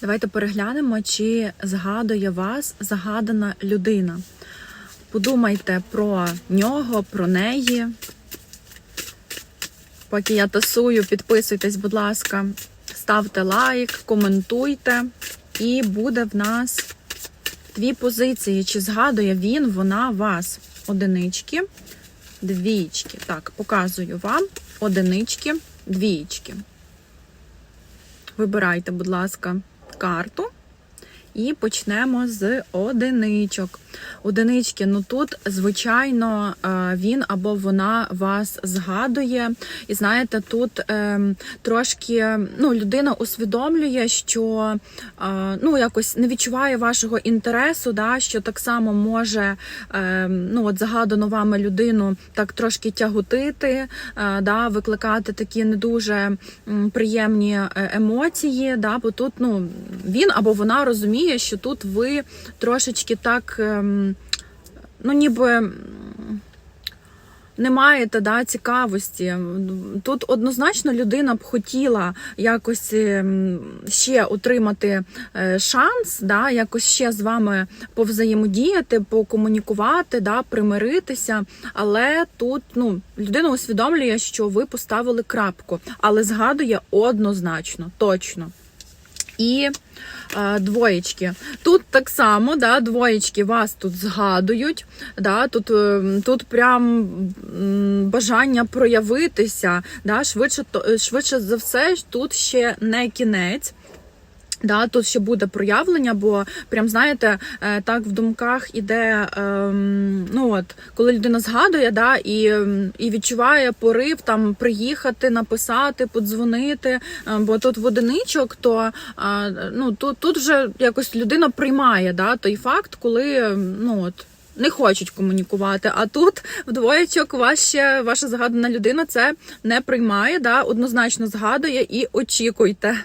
Давайте переглянемо, чи згадує вас загадана людина. Подумайте про нього, про неї. Поки я тасую, підписуйтесь, будь ласка, ставте лайк, коментуйте. І буде в нас дві позиції. Чи згадує він, вона вас? Одинички, двічки. Так, показую вам одинички, двічки. Вибирайте, будь ласка, карту. І почнемо з одиничок. Одинички, ну тут, звичайно, е, він або вона вас згадує. І знаєте, тут е, трошки ну, людина усвідомлює, що е, ну, якось не відчуває вашого інтересу, да, що так само може е, ну, от загадану вами людину так трошки тяготити, е, да, викликати такі не дуже приємні емоції. Да, бо тут ну, він або вона розуміє, що тут ви трошечки так, ем, ну ніби. Не маєте да, цікавості. Тут однозначно людина б хотіла якось ем, ще отримати е, шанс, да, якось ще з вами повзаємодіяти, покомунікувати, да, примиритися. Але тут ну, людина усвідомлює, що ви поставили крапку, але згадує однозначно, точно. І е, двоєчки. Тут так само, да, двоєчки вас тут згадують. Да, тут, е, тут прям бажання проявитися. Да, швидше, то- швидше за все, тут ще не кінець. Да, тут ще буде проявлення, бо прям знаєте, е, так в думках іде, ем, ну от коли людина згадує, да, і, ем, і відчуває порив там приїхати, написати, подзвонити. е, Бо тут в одиничок, то е, ну тут, тут вже якось людина приймає да, той факт, коли ем, ну от. Не хочуть комунікувати, а тут в двоєчок ваша, ваша згадана людина це не приймає, да, однозначно згадує і очікуйте.